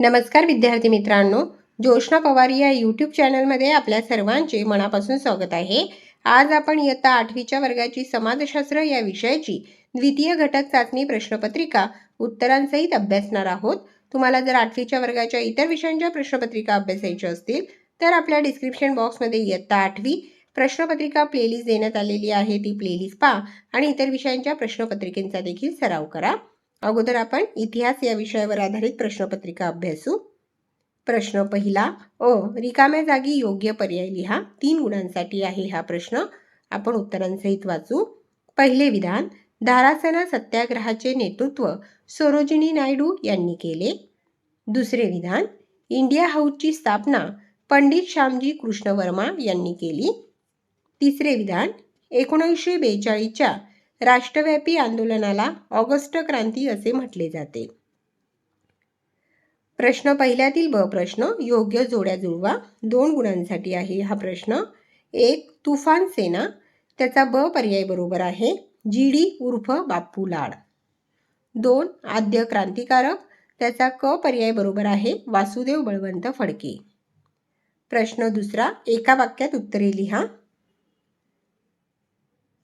नमस्कार विद्यार्थी मित्रांनो जोशना पवार या यूट्यूब चॅनलमध्ये आपल्या सर्वांचे मनापासून स्वागत आहे. आज आपण इयत्ता आठवीच्या वर्गाची समाजशास्त्र या विषयाची द्वितीय घटक चाचणी प्रश्नपत्रिका उत्तरांसहित अभ्यासणार आहोत. तुम्हाला जर आठवीच्या वर्गाच्या इतर विषयांच्या प्रश्नपत्रिका अभ्यासायच्या असतील तर आपल्या डिस्क्रिप्शन बॉक्समध्ये इयत्ता आठवी प्रश्नपत्रिका प्लेलिस्ट देण्यात आलेली आहे. ती प्लेलिस्ट पहा आणि इतर विषयांच्या प्रश्नपत्रिकेंचा देखील सराव करा. अगोदर आपण इतिहास या विषयावर आधारित प्रश्नपत्रिका अभ्यासू. प्रश्न पहिला अ रिकाम्या जागी योग्य पर्याय लिहा. तीन गुणांसाठी आहे हा प्रश्न. आपण उत्तरांसहित वाचू. पहिले विधान धारासना सत्याग्रहाचे नेतृत्व सरोजिनी नायडू यांनी केले. दुसरे विधान इंडिया हाऊसची स्थापना पंडित श्यामजी कृष्ण वर्मा यांनी केली. तिसरे विधान एकोणीसशे बेचाळीसच्या राष्ट्रव्यापी आंदोलनाला ऑगस्ट क्रांती असे म्हटले जाते. प्रश्न पहिल्यातील ब प्रश्न योग्य जोड्या जुळवा. दोन गुणांसाठी आहे हा प्रश्न. एक तुफान सेना. त्याचा ब पर्याय बरोबर आहे. जी डी उर्फ बाप्पू लाड. दोन आद्य क्रांतिकारक. त्याचा क पर्याय बरोबर आहे. वासुदेव बळवंत फडके. प्रश्न दुसरा एका वाक्यात उत्तरे लिहा.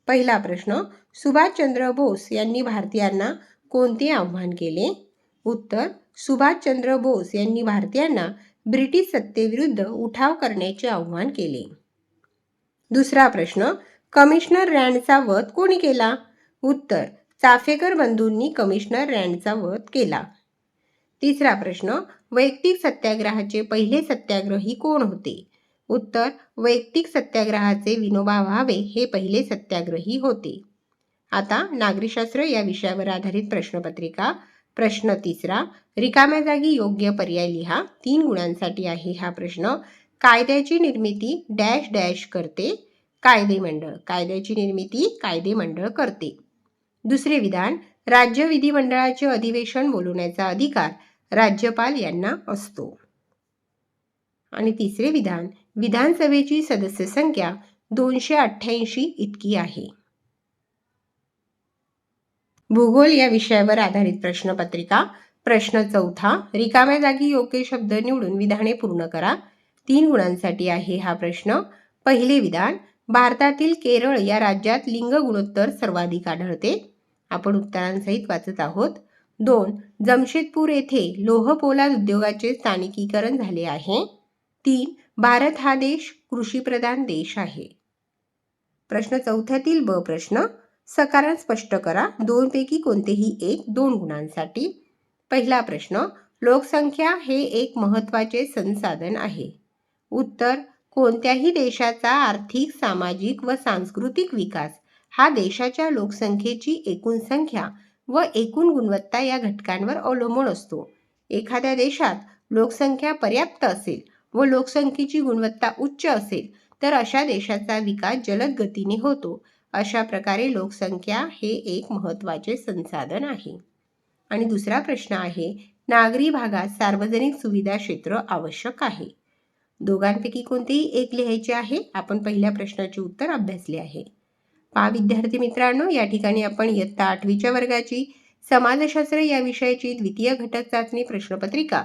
पहिला प्रश्न सुभाषचंद्र बोस यांनी भारतीयांना कोणते आव्हान केले? उत्तर सुभाषचंद्र बोस यांनी भारतीयांना ब्रिटिश सत्तेविरुद्ध उठाव करण्याचे आव्हान केले. दुसरा प्रश्न कमिशनर रँडचा वध कोणी केला? उत्तर चाफेकर बंधूंनी कमिशनर रँडचा वध केला. तिसरा प्रश्न वैयक्तिक सत्याग्रहाचे पहिले सत्याग्रही कोण होते? उत्तर वैयक्तिक सत्याग्रहाचे विनोबा व्हावे हे पहिले सत्याग्रही होते. आता नागरिकशास्त्र या विषयावर आधारित प्रश्नपत्रिका प्रश्न तिसरा रिकाम्या जागी योग्य पर्याय लिहा. तीन गुणांसाठी आहे हा प्रश्न. कायद्याची निर्मिती डॅश डॅश करते कायदे मंडळ. कायद्याची निर्मिती कायदे मंडळ करते. दुसरे विधान राज्य विधिमंडळाचे अधिवेशन बोलवण्याचा अधिकार राज्यपाल यांना असतो. आणि तिसरे विधान विधानसभेची सदस्य संख्या दोनशे अठ्ठ्याऐंशी इतकी आहे. भूगोल या विषयावर आधारित प्रश्नपत्रिका प्रश्न चौथा रिकाम्या जागी योग्य शब्द निवडून विधाने पूर्ण करा. तीन गुणांसाठी आहे हा प्रश्न. पहिले विधान भारतातील केरळ या राज्यात लिंग गुणोत्तर सर्वाधिक आढळते. आपण उत्तरांसहित वाचत आहोत. दोन जमशेदपूर येथे लोह पोलाद उद्योगाचे स्थानिकीकरण झाले आहे. तीन भारत हा देश कृषीप्रधान देश आहे. प्रश्न चौथ्यातील ब प्रश्न सकारण स्पष्ट करा. दोनपैकी कोणतेही एक दोन गुणांसाठी. पहिला प्रश्न लोकसंख्या हे एक महत्त्वाचे संसाधन आहे. उत्तर कोणत्याही देशाचा आर्थिक सामाजिक व सांस्कृतिक विकास हा देशाच्या लोकसंख्येची एकूण संख्या व एकूण गुणवत्ता या घटकांवर अवलंबून असतो. एखाद्या देशात लोकसंख्या पर्याप्त असेल व लोकसंख्येची गुणवत्ता उच्च असेल तर अशा देशाचा विकास जलद गतीने होतो. अशा प्रकारे लोकसंख्या हे एक महत्त्वाचे संसाधन आहे. आणि दुसरा प्रश्न आहे नागरी भागात सार्वजनिक सुविधा क्षेत्र आवश्यक आहे. दोघांपैकी कोणतेही एक लिहायचे आहे? आपण पहिल्या प्रश्नाचे उत्तर अभ्यासले आहे. पा. विद्यार्थी मित्रांनो या ठिकाणी आपण इयत्ता आठवीच्या वर्गाची समाजशास्त्र या विषयाची द्वितीय घटक चाचणी प्रश्नपत्रिका